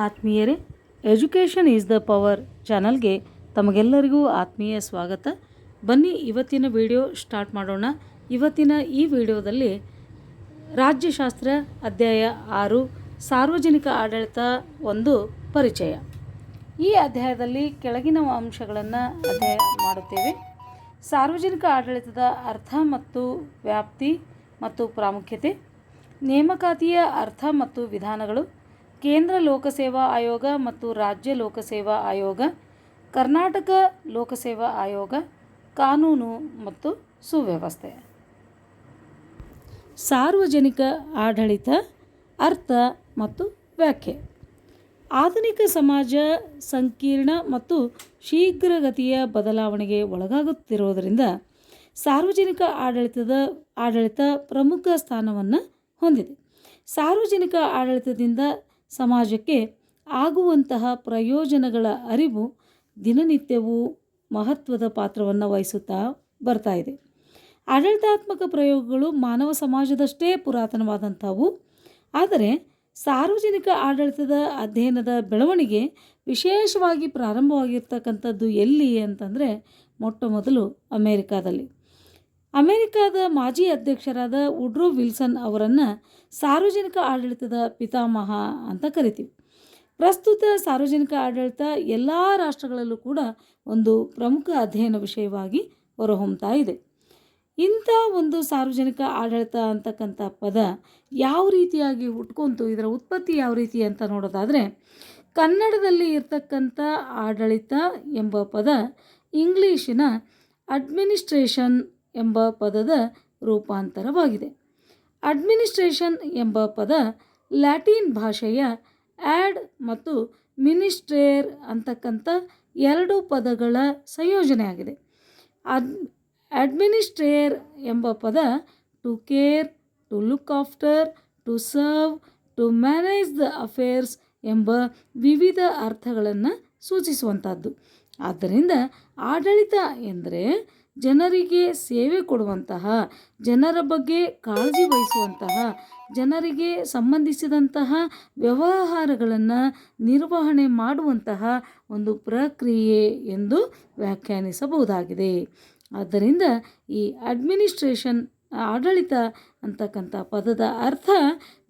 ಆತ್ಮೀಯರೇ, education is the power ಚಾನಲ್ಗೆ ತಮಗೆಲ್ಲರಿಗೂ ಆತ್ಮೀಯ ಸ್ವಾಗತ. ಬನ್ನಿ, ಇವತ್ತಿನ ವಿಡಿಯೋ ಸ್ಟಾರ್ಟ್ ಮಾಡೋಣ. ಇವತ್ತಿನ ಈ ವಿಡಿಯೋದಲ್ಲಿ ರಾಜ್ಯಶಾಸ್ತ್ರ ಅಧ್ಯಾಯ ಆರು, ಸಾರ್ವಜನಿಕ ಆಡಳಿತ ಒಂದು ಪರಿಚಯ. ಈ ಅಧ್ಯಾಯದಲ್ಲಿ ಕೆಳಗಿನ ಅಂಶಗಳನ್ನು ಅಧ್ಯಯನ ಮಾಡುತ್ತೇವೆ. ಸಾರ್ವಜನಿಕ ಆಡಳಿತದ ಅರ್ಥ ಮತ್ತು ವ್ಯಾಪ್ತಿ ಮತ್ತು ಪ್ರಾಮುಖ್ಯತೆ, ನೇಮಕಾತಿಯ ಅರ್ಥ ಮತ್ತು ವಿಧಾನಗಳು ಕೇಂದ್ರ ಲೋಕಸೇವಾ ಆಯೋಗ ಮತ್ತು ರಾಜ್ಯ ಲೋಕಸೇವಾ ಆಯೋಗ, ಕರ್ನಾಟಕ ಲೋಕಸೇವಾ ಆಯೋಗ, ಕಾನೂನು ಮತ್ತು ಸುವ್ಯವಸ್ಥೆ. ಸಾರ್ವಜನಿಕ ಆಡಳಿತ, ಅರ್ಥ ಮತ್ತು ವ್ಯಾಖ್ಯೆ. ಆಧುನಿಕ ಸಮಾಜ ಸಂಕೀರ್ಣ ಮತ್ತು ಶೀಘ್ರಗತಿಯ ಬದಲಾವಣೆಗೆ ಒಳಗಾಗುತ್ತಿರುವುದರಿಂದ ಸಾರ್ವಜನಿಕ ಆಡಳಿತದ, ಆಡಳಿತ ಪ್ರಮುಖ ಸ್ಥಾನವನ್ನು ಹೊಂದಿದೆ. ಸಾರ್ವಜನಿಕ ಆಡಳಿತದಿಂದ ಸಮಾಜಕ್ಕೆ ಆಗುವಂತಹ ಪ್ರಯೋಜನಗಳ ಅರಿವು ದಿನನಿತ್ಯವೂ ಮಹತ್ವದ ಪಾತ್ರವನ್ನು ವಹಿಸುತ್ತಾ ಬರ್ತಾ ಇದೆ. ಆಡಳಿತಾತ್ಮಕ ಪ್ರಯೋಗಗಳು ಮಾನವ ಸಮಾಜದಷ್ಟೇ ಪುರಾತನವಾದಂಥವು, ಆದರೆ ಸಾರ್ವಜನಿಕ ಆಡಳಿತದ ಅಧ್ಯಯನದ ಬೆಳವಣಿಗೆ ವಿಶೇಷವಾಗಿ ಪ್ರಾರಂಭವಾಗಿರ್ತಕ್ಕಂಥದ್ದು ಎಲ್ಲಿ ಅಂತಂದರೆ ಮೊಟ್ಟ ಮೊದಲು ಅಮೇರಿಕಾದಲ್ಲಿ. ಅಮೆರಿಕಾದ ಮಾಜಿ ಅಧ್ಯಕ್ಷರಾದ ಉಡ್ರೋ ವಿಲ್ಸನ್ ಅವರನ್ನು ಸಾರ್ವಜನಿಕ ಆಡಳಿತದ ಪಿತಾಮಹ ಅಂತ ಕರಿತೀವಿ. ಪ್ರಸ್ತುತ ಸಾರ್ವಜನಿಕ ಆಡಳಿತ ಎಲ್ಲ ರಾಷ್ಟ್ರಗಳಲ್ಲೂ ಕೂಡ ಒಂದು ಪ್ರಮುಖ ಅಧ್ಯಯನ ವಿಷಯವಾಗಿ ಹೊರಹೊಮ್ತಾ ಇದೆ. ಇಂಥ ಒಂದು ಸಾರ್ವಜನಿಕ ಆಡಳಿತ ಅಂತಕ್ಕಂಥ ಪದ ಯಾವ ರೀತಿಯಾಗಿ ಉಟ್ಕೊಂತು ಇದರ ಉತ್ಪತ್ತಿ ಯಾವ ರೀತಿ ಅಂತ ನೋಡೋದಾದರೆ, ಕನ್ನಡದಲ್ಲಿ ಇರ್ತಕ್ಕಂಥ ಆಡಳಿತ ಎಂಬ ಪದ ಇಂಗ್ಲೀಷಿನ ಅಡ್ಮಿನಿಸ್ಟ್ರೇಷನ್ ಎಂಬ ಪದದ ರೂಪಾಂತರವಾಗಿದೆ. ಅಡ್ಮಿನಿಸ್ಟ್ರೇಷನ್ ಎಂಬ ಪದ ಲ್ಯಾಟಿನ್ ಭಾಷೆಯ ಆ್ಯಡ್ ಮತ್ತು ಮಿನಿಸ್ಟ್ರೇರ್ ಅಂತಕ್ಕಂಥ ಎರಡು ಪದಗಳ ಸಂಯೋಜನೆಯಾಗಿದೆ. ಅಡ್ ಅಡ್ಮಿನಿಸ್ಟ್ರೇರ್ ಎಂಬ ಪದ to care, to look after, to serve, to manage the affairs ಎಂಬ ವಿವಿಧ ಅರ್ಥಗಳನ್ನು ಸೂಚಿಸುವಂಥದ್ದು. ಆದ್ದರಿಂದ ಆಡಳಿತ ಎಂದರೆ ಜನರಿಗೆ ಸೇವೆ ಕೊಡುವಂತಹ, ಜನರ ಬಗ್ಗೆ ಕಾಳಜಿ ವಹಿಸುವಂತಹ, ಜನರಿಗೆ ಸಂಬಂಧಿಸಿದಂತಹ ವ್ಯವಹಾರಗಳನ್ನು ನಿರ್ವಹಣೆ ಮಾಡುವಂತಹ ಒಂದು ಪ್ರಕ್ರಿಯೆ ಎಂದು ವ್ಯಾಖ್ಯಾನಿಸಬಹುದಾಗಿದೆ. ಆದ್ದರಿಂದ ಈ ಅಡ್ಮಿನಿಸ್ಟ್ರೇಷನ್ ಆಡಳಿತ ಅಂತಕ್ಕಂಥ ಪದದ ಅರ್ಥ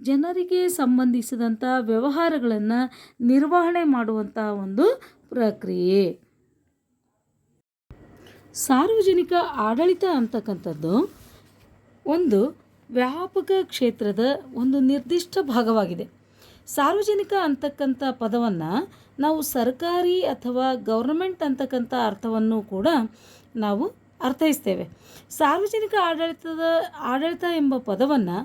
ಜನರಿಗೆ ಸಂಬಂಧಿಸಿದಂಥ ವ್ಯವಹಾರಗಳನ್ನು ನಿರ್ವಹಣೆ ಮಾಡುವಂಥ ಒಂದು ಪ್ರಕ್ರಿಯೆ. ಸಾರ್ವಜನಿಕ ಆಡಳಿತ ಅಂತಕ್ಕಂಥದ್ದು ಒಂದು ವ್ಯಾಪಕ ಕ್ಷೇತ್ರದ ಒಂದು ನಿರ್ದಿಷ್ಟ ಭಾಗವಾಗಿದೆ. ಸಾರ್ವಜನಿಕ ಅಂತಕ್ಕಂಥ ಪದವನ್ನು ನಾವು ಸರ್ಕಾರಿ ಅಥವಾ ಗೌರ್ಮೆಂಟ್ ಅಂತಕ್ಕಂಥ ಅರ್ಥವನ್ನು ಕೂಡ ನಾವು ಅರ್ಥೈಸ್ತೇವೆ. ಸಾರ್ವಜನಿಕ ಆಡಳಿತದ ಆಡಳಿತ ಎಂಬ ಪದವನ್ನು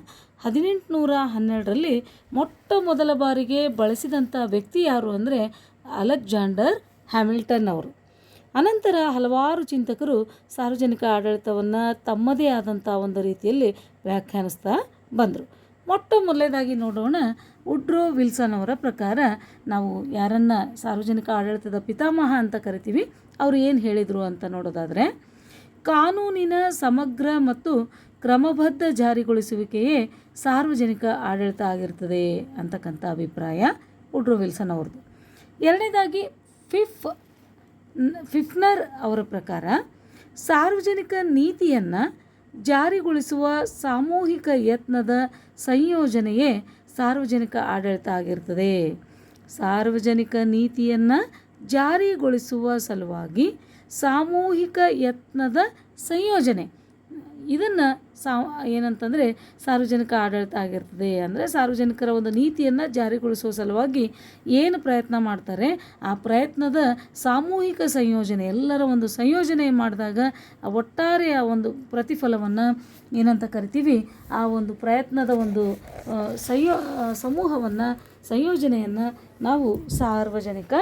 ಹದಿನೆಂಟು ನೂರ ಹನ್ನೆರಡರಲ್ಲಿ ಮೊಟ್ಟ ಮೊದಲ ಬಾರಿಗೆ ಬಳಸಿದಂಥ ವ್ಯಕ್ತಿ ಯಾರು ಅಂದರೆ ಅಲೆಕ್ಸಾಂಡರ್ ಹ್ಯಾಮಿಲ್ಟನ್ ಅವರು. ಅನಂತರ ಹಲವಾರು ಚಿಂತಕರು ಸಾರ್ವಜನಿಕ ಆಡಳಿತವನ್ನು ತಮ್ಮದೇ ಆದಂಥ ಒಂದು ರೀತಿಯಲ್ಲಿ ವ್ಯಾಖ್ಯಾನಿಸ್ತಾ ಬಂದರು. ಮೊಟ್ಟ ಮೊದಲನೇದಾಗಿ ನೋಡೋಣ ಉಡ್ರೋ ವಿಲ್ಸನ್ ಅವರ ಪ್ರಕಾರ ನಾವು ಯಾರನ್ನ ಸಾರ್ವಜನಿಕ ಆಡಳಿತದ ಪಿತಾಮಹ ಅಂತ ಕರಿತೀವಿ, ಅವರು ಏನು ಹೇಳಿದರು ಅಂತ ನೋಡೋದಾದರೆ, ಕಾನೂನಿನ ಸಮಗ್ರ ಮತ್ತು ಕ್ರಮಬದ್ಧ ಜಾರಿಗೊಳಿಸುವಿಕೆಯೇ ಸಾರ್ವಜನಿಕ ಆಡಳಿತ ಆಗಿರ್ತದೆ ಅಂತಕ್ಕಂಥ ಅಭಿಪ್ರಾಯ ಉಡ್ರೋ ವಿಲ್ಸನ್ ಅವ್ರದ್ದು. ಎರಡನೇದಾಗಿ ಫಿಫ್ ಫಿಫ್ನರ್ ಅವರ ಪ್ರಕಾರ ಸಾರ್ವಜನಿಕ ನೀತಿಯನ್ನು ಜಾರಿಗೊಳಿಸುವ ಸಾಮೂಹಿಕ ಯತ್ನದ ಸಂಯೋಜನೆಯೇ ಸಾರ್ವಜನಿಕ ಆಡಳಿತ ಆಗಿರ್ತದೆ. ಸಾರ್ವಜನಿಕ ನೀತಿಯನ್ನು ಜಾರಿಗೊಳಿಸುವ ಸಲುವಾಗಿ ಸಾಮೂಹಿಕ ಯತ್ನದ ಸಂಯೋಜನೆ ಇದನ್ನು ಸಾ, ಏನಂತಂದರೆ ಸಾರ್ವಜನಿಕ ಆಡಳಿತ ಆಗಿರ್ತದೆ. ಅಂದರೆ ಸಾರ್ವಜನಿಕರ ಒಂದು ನೀತಿಯನ್ನು ಜಾರಿಗೊಳಿಸುವ ಸಲುವಾಗಿ ಏನು ಪ್ರಯತ್ನ ಮಾಡ್ತಾರೆ? ಆ ಪ್ರಯತ್ನದ ಸಾಮೂಹಿಕ ಸಂಯೋಜನೆ, ಎಲ್ಲರ ಒಂದು ಸಂಯೋಜನೆ ಮಾಡಿದಾಗ ಒಟ್ಟಾರೆ ಆ ಒಂದು ಪ್ರತಿಫಲವನ್ನು ಏನಂತ ಕರಿತೀವಿ? ಆ ಒಂದು ಪ್ರಯತ್ನದ ಒಂದು ಸಂಯೋ ಸಮೂಹವನ್ನು, ಸಂಯೋಜನೆಯನ್ನು ನಾವು ಸಾರ್ವಜನಿಕ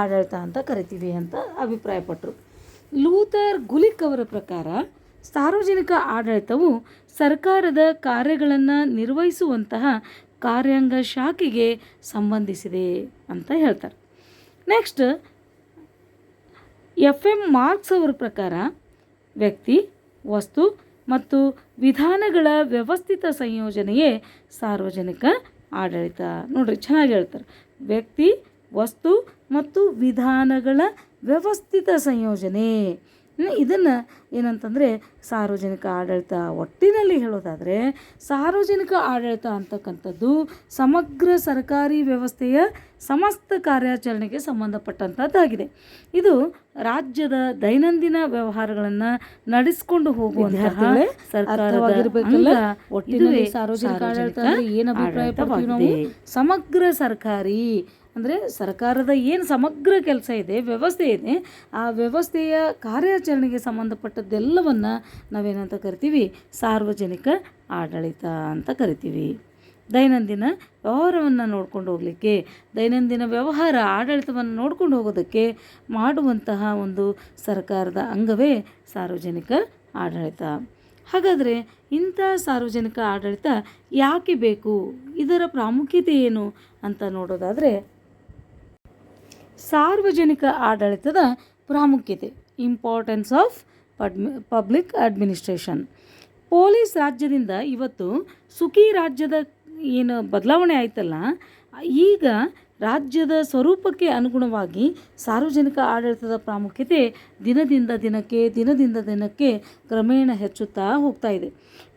ಆಡಳಿತ ಅಂತ ಕರಿತೀವಿ ಅಂತ ಅಭಿಪ್ರಾಯಪಟ್ಟರು ಲೂಥರ್ ಗುಲಿಕ್ ಅವರ ಪ್ರಕಾರ ಸಾರ್ವಜನಿಕ ಆಡಳಿತವು ಸರ್ಕಾರದ ಕಾರ್ಯಗಳನ್ನು ನಿರ್ವಹಿಸುವಂತಹ ಕಾರ್ಯಾಂಗ ಶಾಖೆಗೆ ಸಂಬಂಧಿಸಿದೆ ಅಂತ ಹೇಳ್ತಾರೆ. ನೆಕ್ಸ್ಟ್ ಎಫ್ ಎಂ ಮಾರ್ಕ್ಸ್ ಅವರ ಪ್ರಕಾರ ವ್ಯಕ್ತಿ, ವಸ್ತು ಮತ್ತು ವಿಧಾನಗಳ ವ್ಯವಸ್ಥಿತ ಸಂಯೋಜನೆಯೇ ಸಾರ್ವಜನಿಕ ಆಡಳಿತ. ನೋಡ್ರಿ, ಚೆನ್ನಾಗಿ ಹೇಳ್ತಾರೆ. ವ್ಯಕ್ತಿ, ವಸ್ತು ಮತ್ತು ವಿಧಾನಗಳ ವ್ಯವಸ್ಥಿತ ಸಂಯೋಜನೆ. ಇದನ್ನು ಏನಂತಂದರೆ ಸಾರ್ವಜನಿಕ ಆಡಳಿತ ಒಟ್ಟಿನಲ್ಲಿ ಹೇಳೋದಾದರೆ ಸಾರ್ವಜನಿಕ ಆಡಳಿತ ಅಂತಕ್ಕಂಥದ್ದು ಸಮಗ್ರ ಸರ್ಕಾರಿ ವ್ಯವಸ್ಥೆಯ ಸಮಸ್ತ ಕಾರ್ಯಾಚರಣೆಗೆ ಸಂಬಂಧಪಟ್ಟಂಥದ್ದಾಗಿದೆ. ಇದು ರಾಜ್ಯದ ದೈನಂದಿನ ವ್ಯವಹಾರಗಳನ್ನು ನಡೆಸಿಕೊಂಡು ಹೋಗುವಂತಹ? ಸರ್ಕಾರದ ಸಮಗ್ರ ಸರ್ಕಾರಿ ಅಂದರೆ ಸರ್ಕಾರದ ಏನು ಸಮಗ್ರ ಕೆಲಸ ಇದೆ, ವ್ಯವಸ್ಥೆ ಇದೆ, ಆ ವ್ಯವಸ್ಥೆಯ ಕಾರ್ಯಾಚರಣೆಗೆ ಸಂಬಂಧಪಟ್ಟದ್ದೆಲ್ಲವನ್ನು ನಾವೇನಂತ ಕರಿತೀವಿ? ಸಾರ್ವಜನಿಕ ಆಡಳಿತ ಅಂತ ಕರಿತೀವಿ. ದೈನಂದಿನ ವ್ಯವಹಾರವನ್ನು ನೋಡ್ಕೊಂಡು ಹೋಗಲಿಕ್ಕೆ, ದೈನಂದಿನ ವ್ಯವಹಾರ ಆಡಳಿತವನ್ನು ನೋಡ್ಕೊಂಡು ಹೋಗೋದಕ್ಕೆ ಮಾಡುವಂತಹ ಒಂದು ಸರ್ಕಾರದ ಅಂಗವೇ ಸಾರ್ವಜನಿಕ ಆಡಳಿತ. ಹಾಗಾದರೆ ಇಂಥ ಸಾರ್ವಜನಿಕ ಆಡಳಿತ ಯಾಕೆ ಬೇಕು? ಇದರ ಪ್ರಾಮುಖ್ಯತೆ ಏನು ಅಂತ ನೋಡೋದಾದರೆ ಸಾರ್ವಜನಿಕ ಆಡಳಿತದ ಪ್ರಾಮುಖ್ಯತೆ importance of public administration police ರಾಜ್ಯದಿಂದ ಇವತ್ತು ಸುಖಿ ರಾಜ್ಯದ ಏನು ಬದಲಾವಣೆ ಆಯ್ತಲ್ಲ, ಈಗ ರಾಜ್ಯದ ಸ್ವರೂಪಕ್ಕೆ ಅನುಗುಣವಾಗಿ ಸಾರ್ವಜನಿಕ ಆಡಳಿತದ ಪ್ರಾಮುಖ್ಯತೆ ದಿನದಿಂದ ದಿನಕ್ಕೆ ದಿನದಿಂದ ದಿನಕ್ಕೆ ಕ್ರಮೇಣ ಹೆಚ್ಚುತ್ತಾ ಹೋಗ್ತಾ ಇದೆ.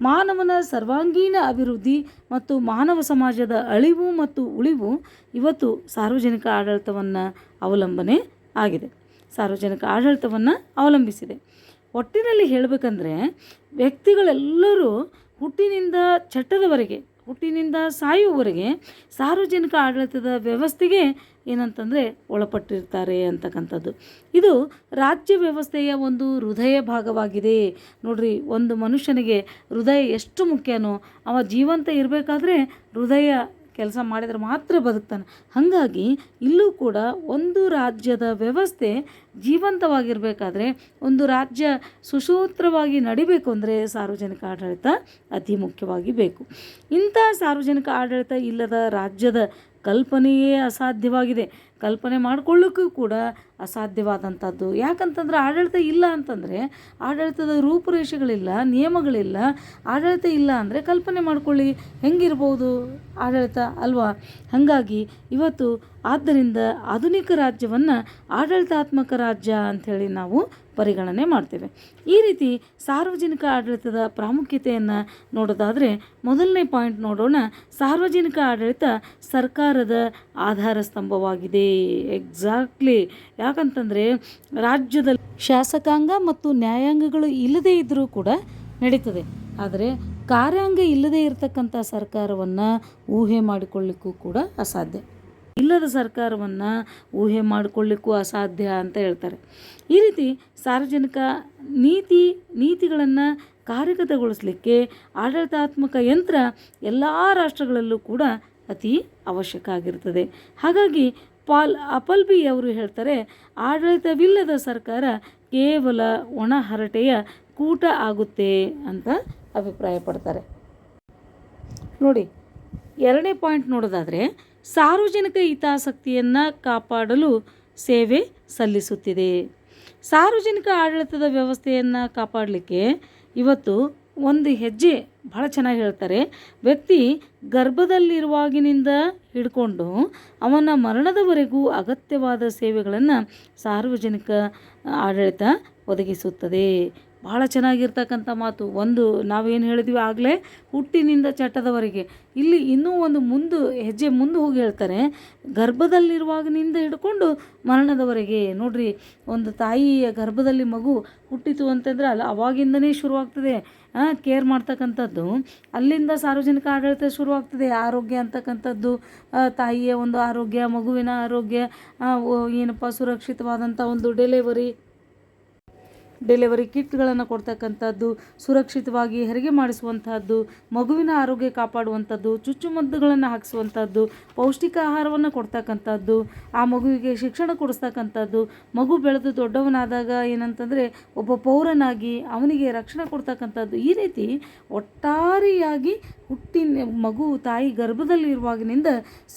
ಮಾನವನ ಸರ್ವಾಂಗೀಣ ಅಭಿವೃದ್ಧಿ ಮತ್ತು ಮಾನವ ಸಮಾಜದ ಅಳಿವು ಮತ್ತು ಉಳಿವು ಇವತ್ತು ಸಾರ್ವಜನಿಕ ಆಡಳಿತವನ್ನು ಅವಲಂಬನೆ ಆಗಿದೆ. ಸಾರ್ವಜನಿಕ ಆಡಳಿತವನ್ನು ಅವಲಂಬಿಸಿದೆ. ಒಟ್ಟಿನಲ್ಲಿ ಹೇಳಬೇಕಂದ್ರೆ ವ್ಯಕ್ತಿಗಳೆಲ್ಲರೂ ಹುಟ್ಟಿನಿಂದ ಚಟ್ಟದವರೆಗೆ ಹುಟ್ಟಿನಿಂದ ಸಾಯುವವರೆಗೆ ಸಾರ್ವಜನಿಕ ಆಡಳಿತದ ವ್ಯವಸ್ಥೆಗೆ ಏನಂತಂದರೆ ಒಳಪಟ್ಟಿರ್ತಾರೆ ಅಂತಕ್ಕಂಥದ್ದು. ಇದು ರಾಜ್ಯ ವ್ಯವಸ್ಥೆಯ ಒಂದು ಹೃದಯ ಭಾಗವಾಗಿದೆ. ನೋಡ್ರಿ, ಒಂದು ಮನುಷ್ಯನಿಗೆ ಹೃದಯ ಎಷ್ಟು ಮುಖ್ಯನೋ, ಅವ ಜೀವಂತ ಇರಬೇಕಾದ್ರೆ ಹೃದಯ ಕೆಲಸ ಮಾಡಿದರೆ ಮಾತ್ರ ಬದುಕ್ತಾನೆ. ಹಾಗಾಗಿ ಇಲ್ಲೂ ಕೂಡ ಒಂದು ರಾಜ್ಯದ ವ್ಯವಸ್ಥೆ ಜೀವಂತವಾಗಿರಬೇಕಾದ್ರೆ ಒಂದು ರಾಜ್ಯ ಸುಸೂತ್ರವಾಗಿ ನಡಿಬೇಕು ಅಂದರೆ ಸಾರ್ವಜನಿಕ ಆಡಳಿತ ಅತಿ ಮುಖ್ಯವಾಗಿ ಬೇಕು. ಇಂಥ ಸಾರ್ವಜನಿಕ ಆಡಳಿತ ಇಲ್ಲದ ರಾಜ್ಯದ ಕಲ್ಪನೆಯೇ ಅಸಾಧ್ಯವಾಗಿದೆ. ಕಲ್ಪನೆ ಮಾಡಿಕೊಳ್ಳೋಕ್ಕೂ ಕೂಡ ಅಸಾಧ್ಯವಾದಂಥದ್ದು. ಯಾಕಂತಂದ್ರೆ ಆಡಳಿತ ಇಲ್ಲ ಅಂತಂದರೆ, ಆಡಳಿತದ ರೂಪುರೇಷೆಗಳಿಲ್ಲ, ನಿಯಮಗಳಿಲ್ಲ. ಆಡಳಿತ ಇಲ್ಲ ಅಂದರೆ ಕಲ್ಪನೆ ಮಾಡ್ಕೊಳ್ಳಿ. ಹೆಂಗಿರ್ಬೋದು ಆಡಳಿತ ಅಲ್ವಾ? ಹಾಗಾಗಿ ಇವತ್ತು ಆದ್ದರಿಂದ ಆಧುನಿಕ ರಾಜ್ಯವನ್ನು ಆಡಳಿತಾತ್ಮಕ ರಾಜ್ಯ ಅಂಥೇಳಿ ನಾವು ಪರಿಗಣನೆ ಮಾಡ್ತೇವೆ. ಈ ರೀತಿ ಸಾರ್ವಜನಿಕ ಆಡಳಿತದ ಪ್ರಾಮುಖ್ಯತೆಯನ್ನು ನೋಡೋದಾದರೆ ಮೊದಲನೇ ಪಾಯಿಂಟ್ ನೋಡೋಣ. ಸಾರ್ವಜನಿಕ ಆಡಳಿತ ಸರ್ಕಾರದ ಆಧಾರ ಸ್ತಂಭವಾಗಿದೆ. ಎಕ್ಸಾಕ್ಟ್ಲಿ ಯಾಕಂತಂದರೆ ರಾಜ್ಯದಲ್ಲಿ ಶಾಸಕಾಂಗ ಮತ್ತು ನ್ಯಾಯಾಂಗಗಳು ಇಲ್ಲದೇ ಇದ್ದರೂ ಕೂಡ ನಡೀತದೆ. ಆದರೆ ಕಾರ್ಯಾಂಗ ಇಲ್ಲದೇ ಇರತಕ್ಕಂಥ ಸರ್ಕಾರವನ್ನು ಊಹೆ ಮಾಡಿಕೊಳ್ಳಿಕ್ಕೂ ಕೂಡ ಅಸಾಧ್ಯ. ಇಲ್ಲದ ಸರ್ಕಾರವನ್ನು ಊಹೆ ಮಾಡಿಕೊಳ್ಳಿಕ್ಕೂ ಅಸಾಧ್ಯ ಅಂತ ಹೇಳ್ತಾರೆ. ಈ ರೀತಿ ಸಾರ್ವಜನಿಕ ನೀತಿ, ನೀತಿಗಳನ್ನು ಕಾರ್ಯಗತಗೊಳಿಸಲಿಕ್ಕೆ ಆಡಳಿತಾತ್ಮಕ ಯಂತ್ರ ಎಲ್ಲ ರಾಷ್ಟ್ರಗಳಲ್ಲೂ ಕೂಡ ಅತಿ ಅವಶ್ಯಕ ಆಗಿರ್ತದೆ. ಹಾಗಾಗಿ ಪಾಲ್ ಅಪಲ್ಬಿ ಅವರು ಹೇಳ್ತಾರೆ, ಆಡಳಿತವಿಲ್ಲದ ಸರ್ಕಾರ ಕೇವಲ ಒಣ ಹರಟೆಯ ಕೂಟ ಆಗುತ್ತೆ ಅಂತ ಅಭಿಪ್ರಾಯಪಡ್ತಾರೆ. ನೋಡಿ, ಎರಡನೇ ಪಾಯಿಂಟ್ ನೋಡೋದಾದರೆ ಸಾರ್ವಜನಿಕ ಹಿತಾಸಕ್ತಿಯನ್ನು ಕಾಪಾಡಲು ಸೇವೆ ಸಲ್ಲಿಸುತ್ತಿದೆ. ಸಾರ್ವಜನಿಕ ಆಡಳಿತದ ವ್ಯವಸ್ಥೆಯನ್ನು ಕಾಪಾಡಲಿಕ್ಕೆ ಇವತ್ತು ಒಂದು ಹೆಜ್ಜೆ ಭಾಳ ಚೆನ್ನಾಗಿ ಹೇಳ್ತಾರೆ. ವ್ಯಕ್ತಿ ಗರ್ಭದಲ್ಲಿರುವಾಗಿನಿಂದ ಹಿಡ್ಕೊಂಡು ಅವನ ಮರಣದವರೆಗೂ ಅಗತ್ಯವಾದ ಸೇವೆಗಳನ್ನು ಸಾರ್ವಜನಿಕ ಆಡಳಿತ ಒದಗಿಸುತ್ತದೆ. ಭಾಳ ಚೆನ್ನಾಗಿರ್ತಕ್ಕಂಥ ಮಾತು. ಒಂದು, ನಾವೇನು ಹೇಳಿದ್ವಿ ಆಗಲೇ, ಹುಟ್ಟಿನಿಂದ ಚಟ್ಟದವರೆಗೆ. ಇಲ್ಲಿ ಇನ್ನೂ ಒಂದು ಮುಂದೆ, ಹೆಜ್ಜೆ ಮುಂದೆ ಹೋಗಿ ಹೇಳ್ತಾರೆ, ಗರ್ಭದಲ್ಲಿರುವಾಗಿನಿಂದ ಹಿಡ್ಕೊಂಡು ಮರಣದವರೆಗೆ. ನೋಡ್ರಿ, ಒಂದು ತಾಯಿಯ ಗರ್ಭದಲ್ಲಿ ಮಗು ಹುಟ್ಟಿತು ಅಂತಂದ್ರೆ ಅಲ್ಲಿ, ಅವಾಗಿಂದನೇ ಶುರುವಾಗ್ತದೆ. ಕೇರ್ ಮಾಡ್ತಕ್ಕಂಥದ್ದು. ಅಲ್ಲಿಂದ ಸಾರ್ವಜನಿಕ ಆಡಳಿತ ಶುರುವಾಗ್ತದೆ. ಆರೋಗ್ಯ ಅಂತಕ್ಕಂಥದ್ದು ತಾಯಿಯ ಒಂದು ಆರೋಗ್ಯ, ಮಗುವಿನ ಆರೋಗ್ಯ ಏನಪ್ಪ, ಸುರಕ್ಷಿತವಾದಂಥ ಒಂದು ಡೆಲಿವರಿ ಡೆಲಿವರಿ ಕಿಟ್ಗಳನ್ನು ಕೊಡ್ತಕ್ಕಂಥದ್ದು, ಸುರಕ್ಷಿತವಾಗಿ ಹೆರಿಗೆ ಮಾಡಿಸುವಂತಹದ್ದು ಮಗುವಿನ ಆರೋಗ್ಯ ಕಾಪಾಡುವಂಥದ್ದು ಚುಚ್ಚುಮದ್ದುಗಳನ್ನು ಹಾಕಿಸುವಂಥದ್ದು, ಪೌಷ್ಟಿಕ ಆಹಾರವನ್ನು ಕೊಡ್ತಕ್ಕಂಥದ್ದು, ಆ ಮಗುವಿಗೆ ಶಿಕ್ಷಣ ಕೊಡಿಸ್ತಕ್ಕಂಥದ್ದು, ಮಗು ಬೆಳೆದು ದೊಡ್ಡವನಾದಾಗ ಏನಂತಂದರೆ ಒಬ್ಬ ಪೌರನಾಗಿ ಅವನಿಗೆ ರಕ್ಷಣೆ ಕೊಡ್ತಕ್ಕಂಥದ್ದು, ಈ ರೀತಿ ಒಟ್ಟಾರೆಯಾಗಿ ಹುಟ್ಟಿನ ಮಗು, ತಾಯಿ ಗರ್ಭದಲ್ಲಿ ಇರುವಾಗಿನಿಂದ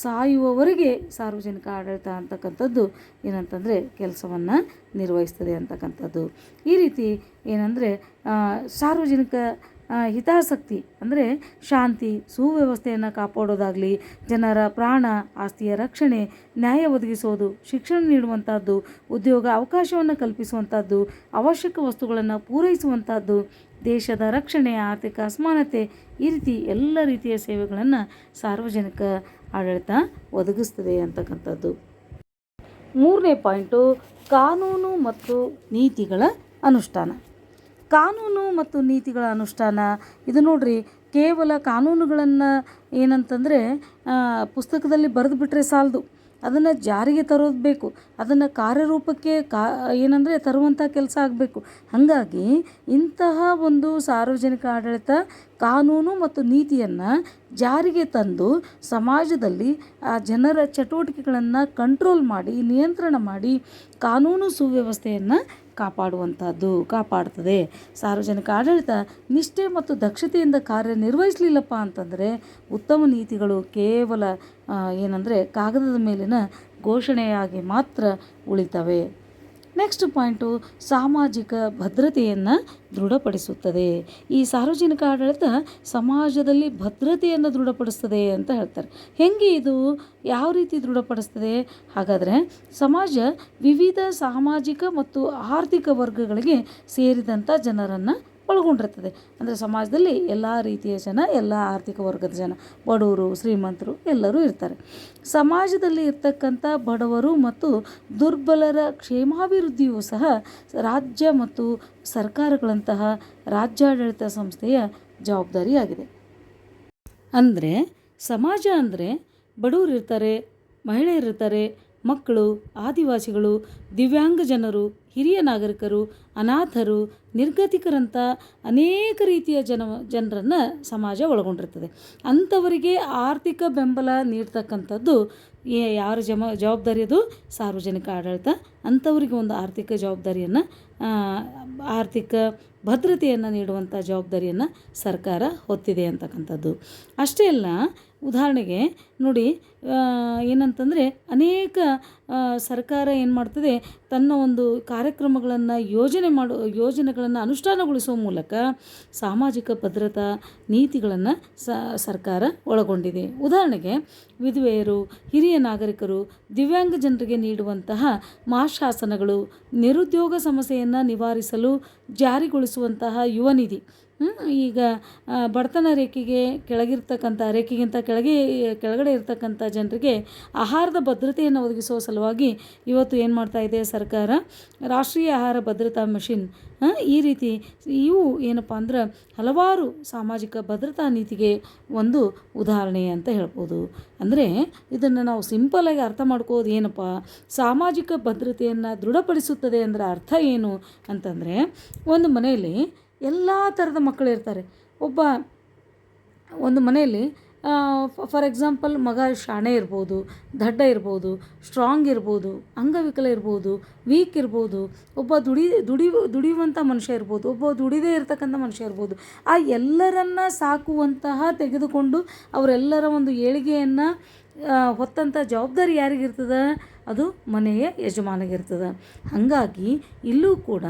ಸಾಯುವವರೆಗೆ ಸಾರ್ವಜನಿಕ ಆಡಳಿತ ಅಂತಕ್ಕಂಥದ್ದು ಏನಂತಂದರೆ ಕೆಲಸವನ್ನು ನಿರ್ವಹಿಸ್ತದೆ ಅಂತಕ್ಕಂಥದ್ದು. ಈ ರೀತಿ ಏನಂದರೆ ಸಾರ್ವಜನಿಕ ಹಿತಾಸಕ್ತಿ ಅಂದರೆ ಶಾಂತಿ, ಸುವ್ಯವಸ್ಥೆಯನ್ನು ಕಾಪಾಡೋದಾಗಲಿ, ಜನರ ಪ್ರಾಣ ಆಸ್ತಿಯ ರಕ್ಷಣೆ, ನ್ಯಾಯ ಒದಗಿಸೋದು, ಶಿಕ್ಷಣ ನೀಡುವಂಥದ್ದು, ಉದ್ಯೋಗ ಅವಕಾಶವನ್ನು ಕಲ್ಪಿಸುವಂಥದ್ದು, ಅವಶ್ಯಕ ವಸ್ತುಗಳನ್ನು ಪೂರೈಸುವಂಥದ್ದು, ದೇಶದ ರಕ್ಷಣೆ, ಆರ್ಥಿಕ ಅಸಮಾನತೆ ಈ ರೀತಿ ಎಲ್ಲ ರೀತಿಯ ಸೇವೆಗಳನ್ನು ಸಾರ್ವಜನಿಕ ಆಡಳಿತ ಒದಗಿಸ್ತದೆ ಅಂತಕ್ಕಂಥದ್ದು. ಮೂರನೇ ಪಾಯಿಂಟು ಕಾನೂನು ಮತ್ತು ನೀತಿಗಳ ಅನುಷ್ಠಾನ. ಕಾನೂನು ಮತ್ತು ನೀತಿಗಳ ಅನುಷ್ಠಾನ, ಇದು ನೋಡ್ರಿ, ಕೇವಲ ಕಾನೂನುಗಳನ್ನು ಏನಂತಂದರೆ ಪುಸ್ತಕದಲ್ಲಿ ಬರೆದು ಬಿಟ್ಟರೆ ಸಾಲದು. ಅದನ್ನು ಜಾರಿಗೆ ತರೋದು ಬೇಕು. ಅದನ್ನು ಕಾರ್ಯರೂಪಕ್ಕೆ ಕಾ, ಏನಂದರೆ ತರುವಂಥ ಕೆಲಸ ಆಗಬೇಕು. ಹಾಗಾಗಿ ಇಂತಹ ಒಂದು ಸಾರ್ವಜನಿಕ ಆಡಳಿತ ಕಾನೂನು ಮತ್ತು ನೀತಿಯನ್ನು ಜಾರಿಗೆ ತಂದು ಸಮಾಜದಲ್ಲಿ ಆ ಜನರ ಚಟುವಟಿಕೆಗಳನ್ನು ಕಂಟ್ರೋಲ್ ಮಾಡಿ, ನಿಯಂತ್ರಣ ಮಾಡಿ, ಕಾನೂನು ಸುವ್ಯವಸ್ಥೆಯನ್ನು ಕಾಪಾಡುವಂಥದ್ದು ಕಾಪಾಡ್ತದೆ. ಸಾರ್ವಜನಿಕ ಆಡಳಿತ ನಿಷ್ಠೆ ಮತ್ತು ದಕ್ಷತೆಯಿಂದ ಕಾರ್ಯನಿರ್ವಹಿಸಲಿಲ್ಲಪ್ಪ ಅಂತಂದರೆ ಉತ್ತಮ ನೀತಿಗಳು ಕೇವಲ ಏನಂದರೆ ಕಾಗದದ ಮೇಲಿನ ಘೋಷಣೆಯಾಗಿ ಮಾತ್ರ ಉಳಿತವೆ. ನೆಕ್ಸ್ಟ್ ಪಾಯಿಂಟು ಸಾಮಾಜಿಕ ಭದ್ರತೆಯನ್ನು ದೃಢಪಡಿಸುತ್ತದೆ. ಈ ಸಾರ್ವಜನಿಕ ಆಡಳಿತ ಸಮಾಜದಲ್ಲಿ ಭದ್ರತೆಯನ್ನು ದೃಢಪಡಿಸ್ತದೆ ಅಂತ ಹೇಳ್ತಾರೆ. ಹೆಂಗೆ ಇದು ಯಾವ ರೀತಿ ದೃಢಪಡಿಸ್ತದೆ ಹಾಗಾದರೆ ಸಮಾಜ ವಿವಿಧ ಸಾಮಾಜಿಕ ಮತ್ತು ಆರ್ಥಿಕ ವರ್ಗಗಳಿಗೆ ಸೇರಿದಂಥ ಜನರನ್ನು ಒಳಗೊಂಡಿರ್ತದೆ. ಅಂದರೆ ಸಮಾಜದಲ್ಲಿ ಎಲ್ಲ ರೀತಿಯ ಜನ, ಎಲ್ಲ ಆರ್ಥಿಕ ವರ್ಗದ ಜನ, ಬಡವರು, ಶ್ರೀಮಂತರು ಎಲ್ಲರೂ ಇರ್ತಾರೆ. ಸಮಾಜದಲ್ಲಿ ಇರ್ತಕ್ಕಂಥ ಬಡವರು ಮತ್ತು ದುರ್ಬಲರ ಕ್ಷೇಮಾಭಿವೃದ್ಧಿಯೂ ಸಹ ರಾಜ್ಯ ಮತ್ತು ಸರ್ಕಾರಗಳಂತಹ ರಾಜ್ಯಾಡಳಿತ ಸಂಸ್ಥೆಯ ಜವಾಬ್ದಾರಿಯಾಗಿದೆ. ಅಂದರೆ ಸಮಾಜ ಅಂದರೆ ಬಡವರು ಇರ್ತಾರೆ ಮಹಿಳೆಯರಿರ್ತಾರೆ ಮಕ್ಕಳು, ಆದಿವಾಸಿಗಳು, ದಿವ್ಯಾಂಗ ಜನರು, ಹಿರಿಯ ನಾಗರಿಕರು, ಅನಾಥರು ನಿರ್ಗತಿಕರಂಥ ಅನೇಕ ರೀತಿಯ ಜನ, ಜನರನ್ನು ಸಮಾಜ ಒಳಗೊಂಡಿರ್ತದೆ. ಅಂಥವರಿಗೆ ಆರ್ಥಿಕ ಬೆಂಬಲ ನೀಡ್ತಕ್ಕಂಥದ್ದು ಯಾರ ಜಮ, ಜವಾಬ್ದಾರಿ ಅದು ಸಾರ್ವಜನಿಕ ಆಡಳಿತ. ಅಂಥವರಿಗೆ ಒಂದು ಆರ್ಥಿಕ ಜವಾಬ್ದಾರಿಯನ್ನು ಆರ್ಥಿಕ ಭದ್ರತೆಯನ್ನು ನೀಡುವಂಥ ಜವಾಬ್ದಾರಿಯನ್ನು ಸರ್ಕಾರ ಹೊತ್ತಿದೆ ಅಂತಕ್ಕಂಥದ್ದು. ಅಷ್ಟೇ ಅಲ್ಲ, ಉದಾಹರಣೆಗೆ ನೋಡಿ ಏನಂತಂದರೆ ಅನೇಕ ಸರ್ಕಾರ ಏನು ಮಾಡ್ತದೆ, ತನ್ನ ಒಂದು ಕಾರ್ಯಕ್ರಮಗಳನ್ನು ಯೋಜನೆ ಮಾಡೋ, ಯೋಜನೆಗಳನ್ನು ಅನುಷ್ಠಾನಗೊಳಿಸುವ ಮೂಲಕ ಸಾಮಾಜಿಕ ಭದ್ರತಾ ನೀತಿಗಳನ್ನು ಸರ್ಕಾರ ಒಳಗೊಂಡಿದೆ. ಉದಾಹರಣೆಗೆ ವಿಧವೆಯರು, ಹಿರಿಯ ನಾಗರಿಕರು, ದಿವ್ಯಾಂಗ ಜನರಿಗೆ ನೀಡುವಂತಹ ಮಾಶಾಸನಗಳು ನಿರುದ್ಯೋಗ ಸಮಸ್ಯೆಯನ್ನು ನಿವಾರಿಸಲು ಜಾರಿಗೊಳಿಸುವಂತಹ ಯುವ ನಿಧಿ. ಹ್ಮ್, ಈಗ ಬಡತನ ರೇಖೆಗೆ ಕೆಳಗಿರ್ತಕ್ಕಂಥ, ರೇಖೆಗಿಂತ ಕೆಳಗೆ, ಕೆಳಗಡೆ ಇರ್ತಕ್ಕಂಥ ಜನರಿಗೆ ಆಹಾರದ ಭದ್ರತೆಯನ್ನು ಒದಗಿಸುವ ಸಲುವಾಗಿ ಇವತ್ತು ಏನು ಮಾಡ್ತಾ ಇದೆ ಸರ್ಕಾರ? ರಾಷ್ಟ್ರೀಯ ಆಹಾರ ಭದ್ರತಾ ಮಿಷಿನ್ ಈ ರೀತಿ ಇವು ಏನಪ್ಪ ಅಂದ್ರೆ ಹಲವಾರು ಸಾಮಾಜಿಕ ಭದ್ರತಾ ನೀತಿಗೆ ಒಂದು ಉದಾಹರಣೆ ಅಂತ ಹೇಳ್ಬೋದು. ಅಂದರೆ ಇದನ್ನು ನಾವು ಸಿಂಪಲಾಗಿ ಅರ್ಥ ಮಾಡ್ಕೋದು ಏನಪ್ಪ? ಸಾಮಾಜಿಕ ಭದ್ರತೆಯನ್ನು ದೃಢಪಡಿಸುತ್ತದೆ ಅಂದರೆ ಅರ್ಥ ಏನು ಅಂತಂದರೆ, ಒಂದು ಮನೆಯಲ್ಲಿ ಎಲ್ಲ ಥರದ ಮಕ್ಕಳು ಇರ್ತಾರೆ. ಒಬ್ಬ ಒಂದು ಮನೆಯಲ್ಲಿ ಫಾರ್ ಎಕ್ಸಾಂಪಲ್ ಮಗ ಶಾಣೆ ಇರ್ಬೋದು, ದಡ್ಡ ಇರ್ಬೋದು, ಸ್ಟ್ರಾಂಗ್ ಇರ್ಬೋದು, ಅಂಗವಿಕಲ ಇರ್ಬೋದು, ವೀಕ್ ಇರ್ಬೋದು, ಒಬ್ಬ ದುಡಿ ದುಡಿ ದುಡಿಯುವಂಥ ಮನುಷ್ಯ ಇರ್ಬೋದು, ಒಬ್ಬ ದುಡಿದೇ ಇರತಕ್ಕಂಥ ಮನುಷ್ಯ ಇರ್ಬೋದು, ಆ ಎಲ್ಲರನ್ನ ಸಾಕುವಂತಹ ತೆಗೆದುಕೊಂಡು ಅವರೆಲ್ಲರ ಒಂದು ಏಳಿಗೆಯನ್ನು ಹೊತ್ತಂಥ ಜವಾಬ್ದಾರಿ ಯಾರಿಗಿರ್ತದೆ? ಅದು ಮನೆಯ ಯಜಮಾನಿಗಿರ್ತದೆ. ಹಾಗಾಗಿ ಇಲ್ಲೂ ಕೂಡ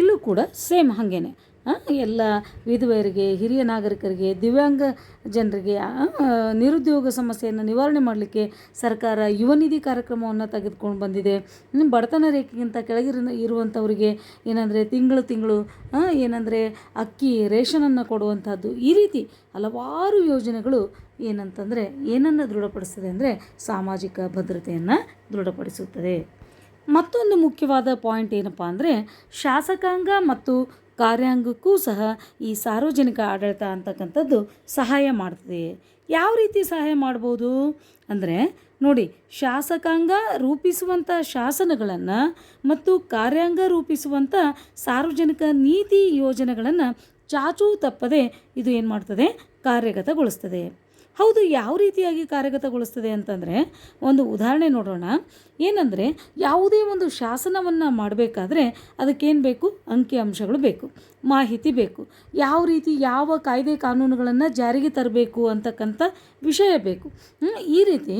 ಇಲ್ಲೂ ಕೂಡ ಸೇಮ್ ಹಾಗೇನೆ. ಎಲ್ಲ ವಿಧವೆಯರಿಗೆ, ಹಿರಿಯ ನಾಗರಿಕರಿಗೆ, ದಿವ್ಯಾಂಗ ಜನರಿಗೆ ನಿರುದ್ಯೋಗ ಸಮಸ್ಯೆಯನ್ನು ನಿವಾರಣೆ ಮಾಡಲಿಕ್ಕೆ ಸರ್ಕಾರ ಯುವ ನಿಧಿ ಕಾರ್ಯಕ್ರಮವನ್ನು ತೆಗೆದುಕೊಂಡು ಬಂದಿದೆ. ಬಡತನ ರೇಖೆಗಿಂತ ಕೆಳಗಿರ ಇರುವಂಥವರಿಗೆ ಏನಂದರೆ ತಿಂಗಳು ತಿಂಗಳು ಏನಂದರೆ ಅಕ್ಕಿ, ರೇಷನನ್ನು ಕೊಡುವಂಥದ್ದು ಈ ರೀತಿ ಹಲವಾರು ಯೋಜನೆಗಳು ಏನಂತಂದರೆ ಏನನ್ನು ದೃಢಪಡಿಸ್ತದೆ ಅಂದರೆ ಸಾಮಾಜಿಕ ಭದ್ರತೆಯನ್ನು ದೃಢಪಡಿಸುತ್ತದೆ. ಮತ್ತೊಂದು ಮುಖ್ಯವಾದ ಪಾಯಿಂಟ್ ಏನಪ್ಪ ಅಂದರೆ ಶಾಸಕಾಂಗ ಮತ್ತು ಕಾರ್ಯಾಂಗಕ್ಕೂ ಸಹ ಈ ಸಾರ್ವಜನಿಕ ಆಡಳಿತ ಅಂತಕ್ಕಂಥದ್ದು ಸಹಾಯ ಮಾಡ್ತದೆ. ಯಾವ ರೀತಿ ಸಹಾಯ ಮಾಡ್ಬೋದು? ಅಂದರೆ ನೋಡಿ, ಶಾಸಕಾಂಗ ರೂಪಿಸುವಂಥ ಶಾಸನಗಳನ್ನು ಮತ್ತು ಕಾರ್ಯಾಂಗ ರೂಪಿಸುವಂಥ ಸಾರ್ವಜನಿಕ ನೀತಿ ಯೋಜನೆಗಳನ್ನು ಚಾಚೂ ತಪ್ಪದೆ ಇದು ಏನು ಮಾಡ್ತದೆ? ಕಾರ್ಯಗತಗೊಳಿಸ್ತದೆ. ಹೌದು, ಯಾವ ರೀತಿಯಾಗಿ ಕಾರ್ಯಗತಗೊಳಿಸ್ತದೆ ಅಂತಂದರೆ, ಒಂದು ಉದಾಹರಣೆ ನೋಡೋಣ. ಏನಂದರೆ, ಯಾವುದೇ ಒಂದು ಶಾಸನವನ್ನು ಮಾಡಬೇಕಾದ್ರೆ ಅದಕ್ಕೇನು ಬೇಕು? ಅಂಕಿ ಅಂಶಗಳು ಬೇಕು, ಮಾಹಿತಿ ಬೇಕು. ಯಾವ ರೀತಿ ಯಾವ ಕಾಯ್ದೆ ಕಾನೂನುಗಳನ್ನು ಜಾರಿಗೆ ತರಬೇಕು ಅಂತಕ್ಕಂಥ ವಿಷಯ ಬೇಕು. ಈ ರೀತಿ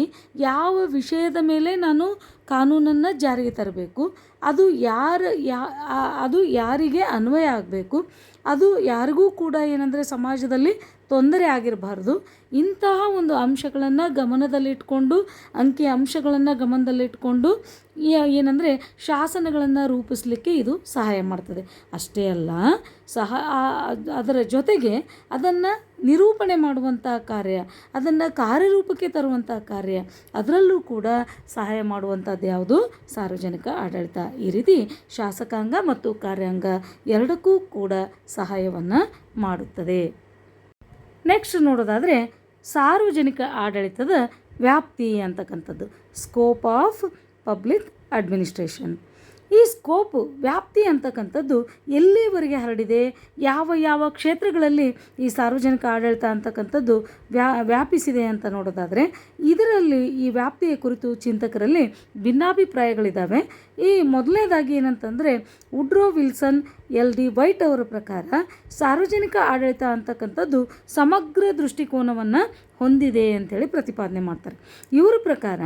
ಯಾವ ವಿಷಯದ ಮೇಲೆ ನಾನು ಕಾನೂನನ್ನು ಜಾರಿಗೆ ತರಬೇಕು, ಅದು ಯಾರ, ಯಾ ಅದು ಯಾರಿಗೆ ಅನ್ವಯ ಆಗಬೇಕು, ಅದು ಯಾರಿಗೂ ಕೂಡ ಏನಂದರೆ ಸಮಾಜದಲ್ಲಿ ತೊಂದರೆ ಆಗಿರಬಾರ್ದು. ಇಂತಹ ಒಂದು ಅಂಶಗಳನ್ನು ಗಮನದಲ್ಲಿಟ್ಕೊಂಡು, ಅಂಕಿ ಅಂಶಗಳನ್ನು ಗಮನದಲ್ಲಿಟ್ಕೊಂಡು ಏನಂದರೆ ಶಾಸನಗಳನ್ನು ರೂಪಿಸಲಿಕ್ಕೆ ಇದು ಸಹಾಯ ಮಾಡ್ತದೆ. ಅಷ್ಟೇ ಅಲ್ಲ, ಸಹ ಅದರ ಜೊತೆಗೆ ಅದನ್ನು ನಿರೂಪಣೆ ಮಾಡುವಂಥ ಕಾರ್ಯ, ಅದನ್ನು ಕಾರ್ಯರೂಪಕ್ಕೆ ತರುವಂಥ ಕಾರ್ಯ, ಅದರಲ್ಲೂ ಕೂಡ ಸಹಾಯ ಮಾಡುವಂಥದ್ದು ಯಾವುದು? ಸಾರ್ವಜನಿಕ ಆಡಳಿತ. ಈ ರೀತಿ ಶಾಸಕಾಂಗ ಮತ್ತು ಕಾರ್ಯಾಂಗ ಎರಡಕ್ಕೂ ಕೂಡ ಸಹಾಯವನ್ನು ಮಾಡುತ್ತದೆ. ನೆಕ್ಸ್ಟ್ ನೋಡೋದಾದರೆ ಸಾರ್ವಜನಿಕ ಆಡಳಿತದ ವ್ಯಾಪ್ತಿ ಅಂತಕ್ಕಂಥದ್ದು. ಸ್ಕೋಪ್ ಆಫ್ ಪಬ್ಲಿಕ್ ಅಡ್ಮಿನಿಸ್ಟ್ರೇಷನ್ ಈ ಸ್ಕೋಪು ವ್ಯಾಪ್ತಿ ಅಂತಕ್ಕಂಥದ್ದು ಎಲ್ಲಿವರೆಗೆ ಹರಡಿದೆ? ಯಾವ ಯಾವ ಕ್ಷೇತ್ರಗಳಲ್ಲಿ ಈ ಸಾರ್ವಜನಿಕ ಆಡಳಿತ ಅಂತಕ್ಕಂಥದ್ದು ವ್ಯಾ, ವ್ಯಾಪಿಸಿದೆ ಅಂತ ನೋಡೋದಾದರೆ, ಇದರಲ್ಲಿ ಈ ವ್ಯಾಪ್ತಿಯ ಕುರಿತು ಚಿಂತಕರಲ್ಲಿ ಭಿನ್ನಾಭಿಪ್ರಾಯಗಳಿದ್ದಾವೆ ಈ ಮೊದಲನೇದಾಗಿ ಏನಂತಂದರೆ Woodrow Wilson, L D White ಅವರ ಪ್ರಕಾರ ಸಾರ್ವಜನಿಕ ಆಡಳಿತ ಅಂತಕ್ಕಂಥದ್ದು ಸಮಗ್ರ ದೃಷ್ಟಿಕೋನವನ್ನು ಹೊಂದಿದೆ ಅಂಥೇಳಿ ಪ್ರತಿಪಾದನೆ ಮಾಡ್ತಾರೆ. ಇವರ ಪ್ರಕಾರ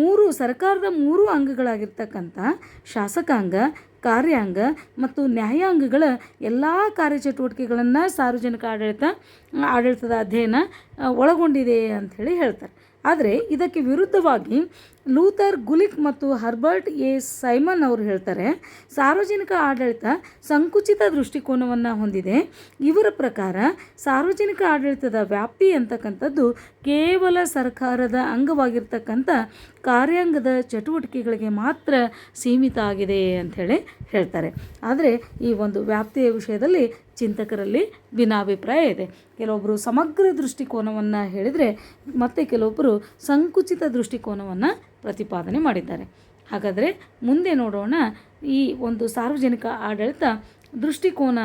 ಮೂರು ಸರ್ಕಾರದ ಮೂರು ಅಂಗಗಳಾಗಿರ್ತಕ್ಕಂಥ ಶಾಸಕಾಂಗ, ಕಾರ್ಯಾಂಗ ಮತ್ತು ನ್ಯಾಯಾಂಗಗಳ ಎಲ್ಲ ಕಾರ್ಯಚಟುವಟಿಕೆಗಳನ್ನು ಸಾರ್ವಜನಿಕ ಆಡಳಿತ, ಆಡಳಿತದ ಅಧ್ಯಯನ ಒಳಗೊಂಡಿದೆ ಅಂಥೇಳಿ ಹೇಳ್ತಾರೆ. ಆದರೆ ಇದಕ್ಕೆ ವಿರುದ್ಧವಾಗಿ ಲೂಥರ್, ಗುಲಿಕ್ ಮತ್ತು ಹರ್ಬರ್ಟ್ ಎ. ಸೈಮನ್ ಅವರು ಹೇಳ್ತಾರೆ, ಸಾರ್ವಜನಿಕ ಆಡಳಿತ ಸಂಕುಚಿತ ದೃಷ್ಟಿಕೋನವನ್ನು ಹೊಂದಿದೆ. ಇವರ ಪ್ರಕಾರ, ಸಾರ್ವಜನಿಕ ಆಡಳಿತದ ವ್ಯಾಪ್ತಿ ಅಂತಕ್ಕಂಥದ್ದು ಕೇವಲ ಸರ್ಕಾರದ ಅಂಗವಾಗಿರ್ತಕ್ಕಂಥ ಕಾರ್ಯಾಂಗದ ಚಟುವಟಿಕೆಗಳಿಗೆ ಮಾತ್ರ ಸೀಮಿತ ಆಗಿದೆ ಅಂಥೇಳಿ ಹೇಳ್ತಾರೆ. ಆದರೆ, ಈ ಒಂದು ವ್ಯಾಪ್ತಿಯ ವಿಷಯದಲ್ಲಿ ಚಿಂತಕರಲ್ಲಿ ಭಿನ್ನಾಭಿಪ್ರಾಯ ಇದೆ. ಕೆಲವೊಬ್ಬರು ಸಮಗ್ರ ದೃಷ್ಟಿಕೋನವನ್ನು ಹೇಳಿದರೆ ಮತ್ತು ಕೆಲವೊಬ್ಬರು ಸಂಕುಚಿತ ದೃಷ್ಟಿಕೋನವನ್ನು ಪ್ರತಿಪಾದನೆ ಮಾಡಿದ್ದಾರೆ. ಹಾಗಾದರೆ ಮುಂದೆ ನೋಡೋಣ ಈ ಒಂದು ಸಾರ್ವಜನಿಕ ಆಡಳಿತ ದೃಷ್ಟಿಕೋನ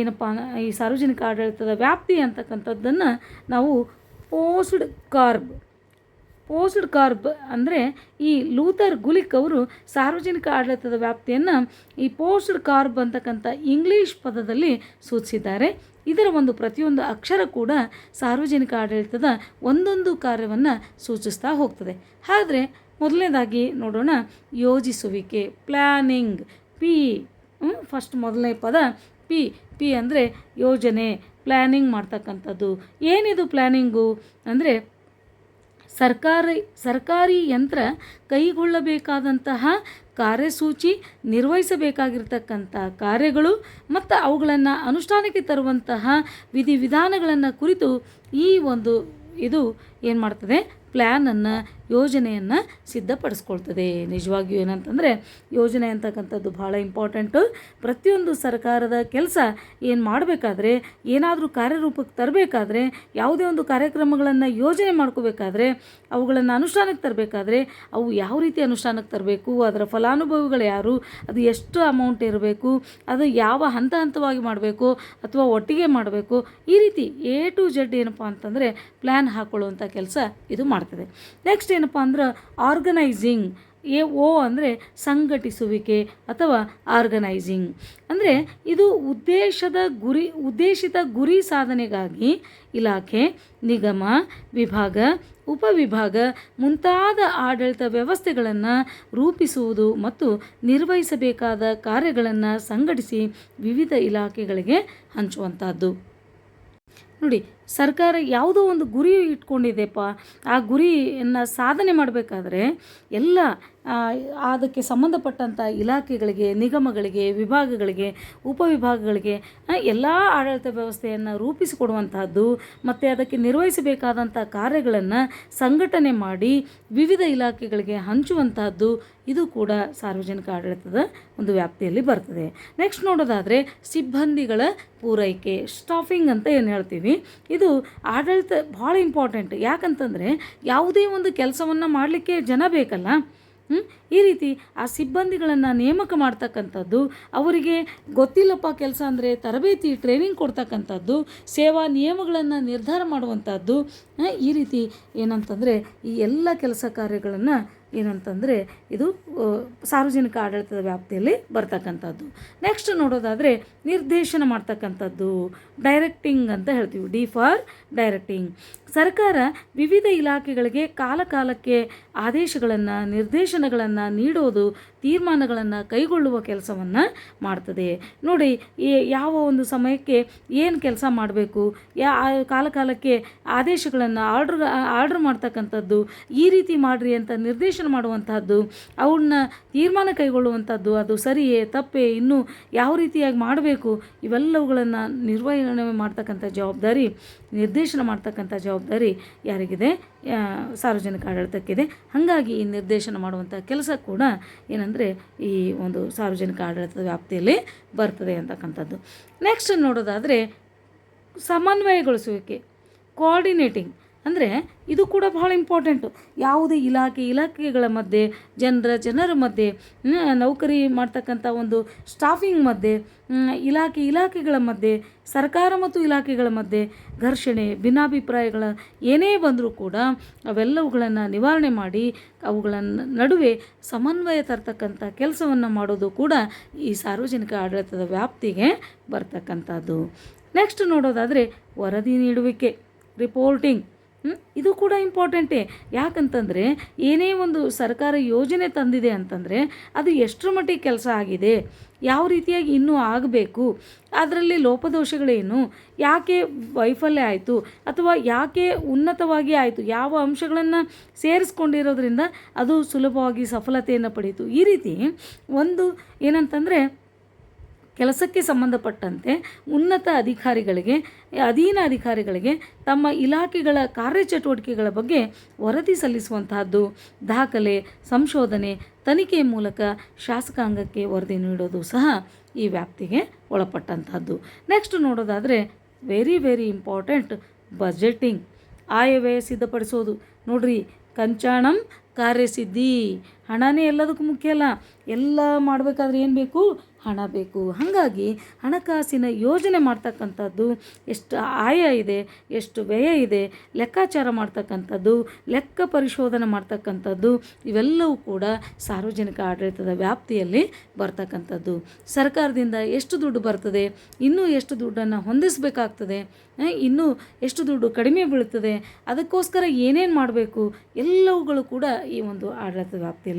ಏನಪ್ಪ ಈ ಸಾರ್ವಜನಿಕ ಆಡಳಿತದ ವ್ಯಾಪ್ತಿ ಅಂತಕ್ಕಂಥದ್ದನ್ನು ನಾವು ಪೋಸ್ಡ್ ಕಾರ್ಬ್ ಪೋಸ್ಡ್ ಕಾರ್ಬ್ ಅಂದರೆ ಈ ಲೂಥರ್ ಗುಲಿಕ್ ಅವರು ಸಾರ್ವಜನಿಕ ಆಡಳಿತದ ವ್ಯಾಪ್ತಿಯನ್ನು ಈ ಪೋಸ್ಡ್ ಕಾರ್ಬ್ ಅಂತಕ್ಕಂಥ ಇಂಗ್ಲೀಷ್ ಪದದಲ್ಲಿ ಸೂಚಿಸಿದ್ದಾರೆ. ಇದರ ಒಂದು ಪ್ರತಿಯೊಂದು ಅಕ್ಷರ ಕೂಡ ಸಾರ್ವಜನಿಕ ಆಡಳಿತದ ಒಂದೊಂದು ಕಾರ್ಯವನ್ನು ಸೂಚಿಸ್ತಾ ಹೋಗ್ತದೆ. ಆದರೆ ಮೊದಲನೇದಾಗಿ ನೋಡೋಣ, ಯೋಜಿಸುವಿಕೆ ಪ್ಲ್ಯಾನಿಂಗ್ ಪಿ ಫಸ್ಟ್ ಮೊದಲನೇ ಪದ, ಪಿ ಪಿ ಅಂದರೆ ಯೋಜನೆ ಪ್ಲ್ಯಾನಿಂಗ್ ಮಾಡ್ತಕ್ಕಂಥದ್ದು. ಏನಿದು ಪ್ಲ್ಯಾನಿಂಗು ಅಂದರೆ ಸರ್ಕಾರಿ ಸರ್ಕಾರಿ ಯಂತ್ರ ಕೈಗೊಳ್ಳಬೇಕಾದಂತಹ ಕಾರ್ಯಸೂಚಿ ನಿರ್ವಹಿಸಬೇಕಾಗಿರ್ತಕ್ಕಂಥ ಕಾರ್ಯಗಳು ಮತ್ತು ಅವುಗಳನ್ನು ಅನುಷ್ಠಾನಕ್ಕೆ ತರುವಂತಹ ವಿಧಿವಿಧಾನಗಳನ್ನು ಕುರಿತು ಈ ಒಂದು ಇದು ಏನು ಮಾಡ್ತದೆ? ಪ್ಲ್ಯಾನನ್ನು ಯೋಜನೆಯನ್ನು ಸಿದ್ಧಪಡಿಸ್ಕೊಳ್ತದೆ. ನಿಜವಾಗಿಯೂ ಏನಂತಂದರೆ, ಯೋಜನೆ ಅಂತಕ್ಕಂಥದ್ದು ಭಾಳ ಇಂಪಾರ್ಟೆಂಟು ಪ್ರತಿಯೊಂದು ಸರ್ಕಾರದ ಕೆಲಸ ಏನು ಮಾಡಬೇಕಾದ್ರೆ, ಏನಾದರೂ ಕಾರ್ಯರೂಪಕ್ಕೆ ತರಬೇಕಾದ್ರೆ, ಯಾವುದೇ ಒಂದು ಕಾರ್ಯಕ್ರಮಗಳನ್ನು ಯೋಜನೆ ಮಾಡ್ಕೋಬೇಕಾದ್ರೆ, ಅವುಗಳನ್ನು ಅನುಷ್ಠಾನಕ್ಕೆ ತರಬೇಕಾದ್ರೆ, ಅವು ಯಾವ ರೀತಿ ಅನುಷ್ಠಾನಕ್ಕೆ ತರಬೇಕು, ಅದರ ಫಲಾನುಭವಿಗಳು ಯಾರು, ಅದು ಎಷ್ಟು ಅಮೌಂಟ್ ಇರಬೇಕು, ಅದು ಯಾವ ಹಂತ ಹಂತವಾಗಿ ಮಾಡಬೇಕು, ಅಥವಾ ಒಟ್ಟಿಗೆ ಮಾಡಬೇಕು, ಈ ರೀತಿ ಎ ಟು ಜೆಡ್ ಏನಪ್ಪ ಅಂತಂದರೆ ಪ್ಲ್ಯಾನ್ ಹಾಕ್ಕೊಳ್ಳುವಂಥ ಕೆಲಸ ಇದು ಮಾಡ್ತದೆ. ನೆಕ್ಸ್ಟ್ ಏನಪ್ಪ ಅಂದ್ರೆ ಆರ್ಗನೈಸಿಂಗ್ ಎ ಓ ಅಂದರೆ ಸಂಘಟಿಸುವಿಕೆ ಅಥವಾ ಆರ್ಗನೈಸಿಂಗ್ ಅಂದರೆ ಇದು ಉದ್ದೇಶದ ಗುರಿ, ಉದ್ದೇಶಿತ ಗುರಿ ಸಾಧನೆಗಾಗಿ ಇಲಾಖೆ, ನಿಗಮ, ವಿಭಾಗ, ಉಪವಿಭಾಗ ಮುಂತಾದ ಆಡಳಿತ ವ್ಯವಸ್ಥೆಗಳನ್ನು ರೂಪಿಸುವುದು ಮತ್ತು ನಿರ್ವಹಿಸಬೇಕಾದ ಕಾರ್ಯಗಳನ್ನು ಸಂಘಟಿಸಿ ವಿವಿಧ ಇಲಾಖೆಗಳಿಗೆ ಹಂಚುವಂಥದ್ದು ನೋಡಿ ಸರ್ಕಾರ ಯಾವುದೋ ಒಂದು ಗುರಿ ಇಟ್ಕೊಂಡಿದೆಪ್ಪ. ಆ ಗುರಿಯನ್ನು ಸಾಧನೆ ಮಾಡಬೇಕಾದ್ರೆ ಎಲ್ಲ ಅದಕ್ಕೆ ಸಂಬಂಧಪಟ್ಟಂಥ ಇಲಾಖೆಗಳಿಗೆ, ನಿಗಮಗಳಿಗೆ, ವಿಭಾಗಗಳಿಗೆ, ಉಪವಿಭಾಗಗಳಿಗೆ ಎಲ್ಲ ಆಡಳಿತ ವ್ಯವಸ್ಥೆಯನ್ನು ರೂಪಿಸಿಕೊಡುವಂತಹದ್ದು ಮತ್ತು ಅದಕ್ಕೆ ನಿರ್ವಹಿಸಬೇಕಾದಂಥ ಕಾರ್ಯಗಳನ್ನು ಸಂಘಟನೆ ಮಾಡಿ ವಿವಿಧ ಇಲಾಖೆಗಳಿಗೆ ಹಂಚುವಂತಹದ್ದು ಇದು ಕೂಡ ಸಾರ್ವಜನಿಕ ಆಡಳಿತದ ಒಂದು ವ್ಯಾಪ್ತಿಯಲ್ಲಿ ಬರ್ತದೆ. ನೆಕ್ಸ್ಟ್ ನೋಡೋದಾದರೆ ಸಿಬ್ಬಂದಿಗಳ ಪೂರೈಕೆ ಸ್ಟಾಫಿಂಗ್ ಅಂತ ಏನು ಹೇಳ್ತೀವಿ? ಇದು ಆಡಳಿತ ಭಾಳ ಇಂಪಾರ್ಟೆಂಟ್ ಯಾಕಂತಂದರೆ ಯಾವುದೇ ಒಂದು ಕೆಲಸವನ್ನು ಮಾಡಲಿಕ್ಕೆ ಜನ ಬೇಕಲ್ಲ. ಈ ರೀತಿ ಆ ಸಿಬ್ಬಂದಿಗಳನ್ನು ನೇಮಕ ಮಾಡ್ತಕ್ಕಂಥದ್ದು, ಅವರಿಗೆ ಗೊತ್ತಿಲ್ಲಪ್ಪ ಕೆಲಸ ಅಂದರೆ ತರಬೇತಿ ಟ್ರೈನಿಂಗ್ ಕೊಡ್ತಕ್ಕಂಥದ್ದು, ಸೇವಾ ನಿಯಮಗಳನ್ನು ನಿರ್ಧಾರ ಮಾಡುವಂಥದ್ದು ಈ ರೀತಿ ಏನಂತಂದರೆ ಈ ಎಲ್ಲ ಕೆಲಸ ಕಾರ್ಯಗಳನ್ನು ಏನಂತಂದರೆ ಇದು ಸಾರ್ವಜನಿಕ ಆಡಳಿತದ ವ್ಯಾಪ್ತಿಯಲ್ಲಿ ಬರ್ತಕ್ಕಂಥದ್ದು. ನೆಕ್ಸ್ಟ್ ನೋಡೋದಾದರೆ ನಿರ್ದೇಶನ ಮಾಡ್ತಕ್ಕಂಥದ್ದು ಡೈರೆಕ್ಟಿಂಗ್ ಅಂತ ಹೇಳ್ತೀವಿ. ಡಿ ಫಾರ್ ಡೈರೆಕ್ಟಿಂಗ್ ಸರ್ಕಾರ ವಿವಿಧ ಇಲಾಖೆಗಳಿಗೆ ಕಾಲಕಾಲಕ್ಕೆ ಆದೇಶಗಳನ್ನು, ನಿರ್ದೇಶನಗಳನ್ನು ನೀಡೋದು, ತೀರ್ಮಾನಗಳನ್ನು ಕೈಗೊಳ್ಳುವ ಕೆಲಸವನ್ನು ಮಾಡ್ತದೆ. ನೋಡಿ ಯಾವ ಒಂದು ಸಮಯಕ್ಕೆ ಏನು ಕೆಲಸ ಮಾಡಬೇಕು? ಯಾ ಕಾಲಕಾಲಕ್ಕೆ ಕಾಲ ಕಾಲಕ್ಕೆ ಆದೇಶಗಳನ್ನು ಆರ್ಡ್ರ್ ಆರ್ಡ್ರ್ ಮಾಡ್ತಕ್ಕಂಥದ್ದು, ಈ ರೀತಿ ಮಾಡಿರಿ ಅಂತ ನಿರ್ದೇಶನ ಮಾಡುವಂತಹದ್ದು ಅವನ್ನ ತೀರ್ಮಾನ ಕೈಗೊಳ್ಳುವಂಥದ್ದು ಅದು ಸರಿಯೇ, ತಪ್ಪೇ, ಇನ್ನೂ ಯಾವ ರೀತಿಯಾಗಿ ಮಾಡಬೇಕು? ಇವೆಲ್ಲವುಗಳನ್ನು ನಿರ್ವಹಣೆ ಮಾಡ್ತಕ್ಕಂಥ ಜವಾಬ್ದಾರಿ, ನಿರ್ದೇಶನ ಮಾಡ್ತಕ್ಕಂಥ ಜವಾಬ್ದಾರಿ ಯಾರಿಗಿದೆ? ಸಾರ್ವಜನಿಕ ಆಡಳಿತಕ್ಕಿದೆ. ಹಾಗಾಗಿ ಈ ನಿರ್ದೇಶನ ಮಾಡುವಂಥ ಕೆಲಸ ಕೂಡ ಏನಂದರೆ ಈ ಒಂದು ಸಾರ್ವಜನಿಕ ಆಡಳಿತದ ವ್ಯಾಪ್ತಿಯಲ್ಲಿ ಬರ್ತದೆ ಅಂತಕ್ಕಂಥದ್ದು. ನೆಕ್ಸ್ಟ್ ನೋಡೋದಾದರೆ ಸಮನ್ವಯಗೊಳಿಸುವಿಕೆ ಕೋಆರ್ಡಿನೇಟಿಂಗ್ ಅಂದರೆ ಇದು ಕೂಡ ಬಹಳ ಇಂಪಾರ್ಟೆಂಟು ಯಾವುದೇ ಇಲಾಖೆ, ಇಲಾಖೆಗಳ ಮಧ್ಯೆ, ಜನರ ಜನರ ಮಧ್ಯೆ ನೌಕರಿ ಮಾಡ್ತಕ್ಕಂಥ ಒಂದು ಸ್ಟಾಫಿಂಗ್ ಮಧ್ಯೆ ಇಲಾಖೆ, ಇಲಾಖೆಗಳ ಮಧ್ಯೆ, ಸರ್ಕಾರ ಮತ್ತು ಇಲಾಖೆಗಳ ಮಧ್ಯೆ ಘರ್ಷಣೆ, ಭಿನ್ನಾಭಿಪ್ರಾಯಗಳ ಏನೇ ಬಂದರೂ ಕೂಡ ಅವೆಲ್ಲವುಗಳನ್ನು ನಿವಾರಣೆ ಮಾಡಿ ಅವುಗಳ ನಡುವೆ ಸಮನ್ವಯ ತರ್ತಕ್ಕಂಥ ಕೆಲಸವನ್ನು ಮಾಡೋದು ಕೂಡ ಈ ಸಾರ್ವಜನಿಕ ಆಡಳಿತದ ವ್ಯಾಪ್ತಿಗೆ ಬರ್ತಕ್ಕಂಥದ್ದು ನೆಕ್ಸ್ಟ್ ನೋಡೋದಾದರೆ ವರದಿ ನೀಡುವಿಕೆ ರಿಪೋರ್ಟಿಂಗ್? ಇದು ಕೂಡ ಇಂಪಾರ್ಟೆಂಟೇ. ಯಾಕಂತಂದರೆ, ಏನೇ ಒಂದು ಸರ್ಕಾರ ಯೋಜನೆ ತಂದಿದೆ ಅಂತಂದರೆ, ಅದು ಎಷ್ಟರ ಮಟ್ಟಿಗೆ ಕೆಲಸ ಆಗಿದೆ, ಯಾವ ರೀತಿಯಾಗಿ ಇನ್ನೂ ಆಗಬೇಕು, ಅದರಲ್ಲಿ ಲೋಪದೋಷಗಳೇನು, ಯಾಕೆ ವೈಫಲ್ಯ ಆಯಿತು, ಅಥವಾ ಯಾಕೆ ಉನ್ನತವಾಗಿ ಆಯಿತು, ಯಾವ ಅಂಶಗಳನ್ನು ಸೇರಿಸ್ಕೊಂಡಿರೋದ್ರಿಂದ ಅದು ಸುಲಭವಾಗಿ ಸಫಲತೆಯನ್ನು ಪಡೆಯಿತು ಈ ರೀತಿ ಒಂದು ಏನಂತಂದರೆ ಕೆಲಸಕ್ಕೆ ಸಂಬಂಧಪಟ್ಟಂತೆ ಉನ್ನತ ಅಧಿಕಾರಿಗಳಿಗೆ, ಅಧೀನ ಅಧಿಕಾರಿಗಳಿಗೆ ತಮ್ಮ ಇಲಾಖೆಗಳ ಕಾರ್ಯಚಟುವಟಿಕೆಗಳ ಬಗ್ಗೆ ವರದಿ ಸಲ್ಲಿಸುವಂತಹದ್ದು. ದಾಖಲೆ, ಸಂಶೋಧನೆ, ತನಿಖೆ ಮೂಲಕ ಶಾಸಕಾಂಗಕ್ಕೆ ವರದಿ ನೀಡೋದು ಸಹ ಈ ವ್ಯಾಪ್ತಿಗೆ ಒಳಪಟ್ಟಂತಹದ್ದು. ನೆಕ್ಸ್ಟ್ ನೋಡೋದಾದರೆ ವೆರಿ ವೆರಿ ಇಂಪಾರ್ಟೆಂಟ್ ಬಜೆಟಿಂಗ್ ಆಯವ್ಯಯ ಸಿದ್ಧಪಡಿಸೋದು. ನೋಡ್ರಿ, ಕಂಚಾಣಂ ಕಾರ್ಯಸಿದ್ಧಿ. ಹಣನೇ ಎಲ್ಲದಕ್ಕೂ ಮುಖ್ಯ ಅಲ್ಲ. ಎಲ್ಲ ಮಾಡಬೇಕಾದ್ರೆ ಏನು ಬೇಕು? ಹಣ ಬೇಕು. ಹಾಗಾಗಿ ಹಣಕಾಸಿನ ಯೋಜನೆ ಮಾಡ್ತಕ್ಕಂಥದ್ದು ಎಷ್ಟು ಆಯ ಇದೆ, ಎಷ್ಟು ವ್ಯಯ ಇದೆ, ಲೆಕ್ಕಾಚಾರ ಮಾಡ್ತಕ್ಕಂಥದ್ದು, ಲೆಕ್ಕ ಪರಿಶೋಧನೆ ಮಾಡ್ತಕ್ಕಂಥದ್ದು, ಇವೆಲ್ಲವೂ ಕೂಡ ಸಾರ್ವಜನಿಕ ಆಡಳಿತದ ವ್ಯಾಪ್ತಿಯಲ್ಲಿ ಬರ್ತಕ್ಕಂಥದ್ದು. ಸರ್ಕಾರದಿಂದ ಎಷ್ಟು ದುಡ್ಡು ಬರ್ತದೆ, ಇನ್ನೂ ಎಷ್ಟು ದುಡ್ಡನ್ನು ಹೊಂದಿಸಬೇಕಾಗ್ತದೆ ಇನ್ನೂ ಎಷ್ಟು ದುಡ್ಡು ಕಡಿಮೆ ಬೀಳ್ತದೆ, ಅದಕ್ಕೋಸ್ಕರ ಏನೇನು ಮಾಡಬೇಕು, ಎಲ್ಲವುಗಳು ಕೂಡ ಈ ಒಂದು ಆಡಳಿತ ವ್ಯಾಪ್ತಿಯಲ್ಲಿ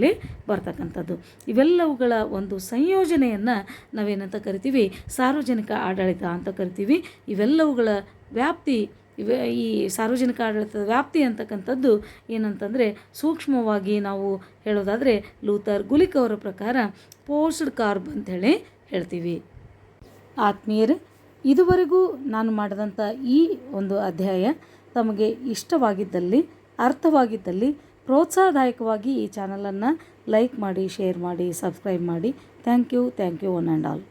ಬರ್ತಕ್ಕಂಥದ್ದು. ಇವೆಲ್ಲವುಗಳ ಒಂದು ಸಂಯೋಜನೆಯನ್ನು ನಾವೇನಂತ ಕರಿತೀವಿ? ಸಾರ್ವಜನಿಕ ಆಡಳಿತ ಅಂತ ಕರಿತೀವಿ. ಇವೆಲ್ಲವುಗಳ ವ್ಯಾಪ್ತಿ, ಇವೆ, ಈ ಸಾರ್ವಜನಿಕ ಆಡಳಿತದ ವ್ಯಾಪ್ತಿ ಅಂತಕ್ಕಂಥದ್ದು ಏನಂತಂದರೆ ಸೂಕ್ಷ್ಮವಾಗಿ ನಾವು ಹೇಳೋದಾದರೆ ಲೂಥರ್ ಗುಲಿಕ್ ಅವರ ಪ್ರಕಾರ ಪೋಸ್ಡ್ ಕಾರ್ಬ್ ಅಂಥೇಳಿ ಹೇಳ್ತೀವಿ. ಆತ್ಮೀಯರೇ, ಇದುವರೆಗೂ ನಾನು ಮಾಡಿದಂಥ ಈ ಒಂದು ಅಧ್ಯಾಯ ತಮಗೆ ಇಷ್ಟವಾಗಿದ್ದಲ್ಲಿ, ಅರ್ಥವಾಗಿದ್ದಲ್ಲಿ ಪ್ರೋತ್ಸಾಹದಾಯಕವಾಗಿ ಈ ಚಾನಲನ್ನು ಲೈಕ್ ಮಾಡಿ, ಶೇರ್ ಮಾಡಿ, ಸಬ್ಸ್ಕ್ರೈಬ್ ಮಾಡಿ. Thank you thank you one and all.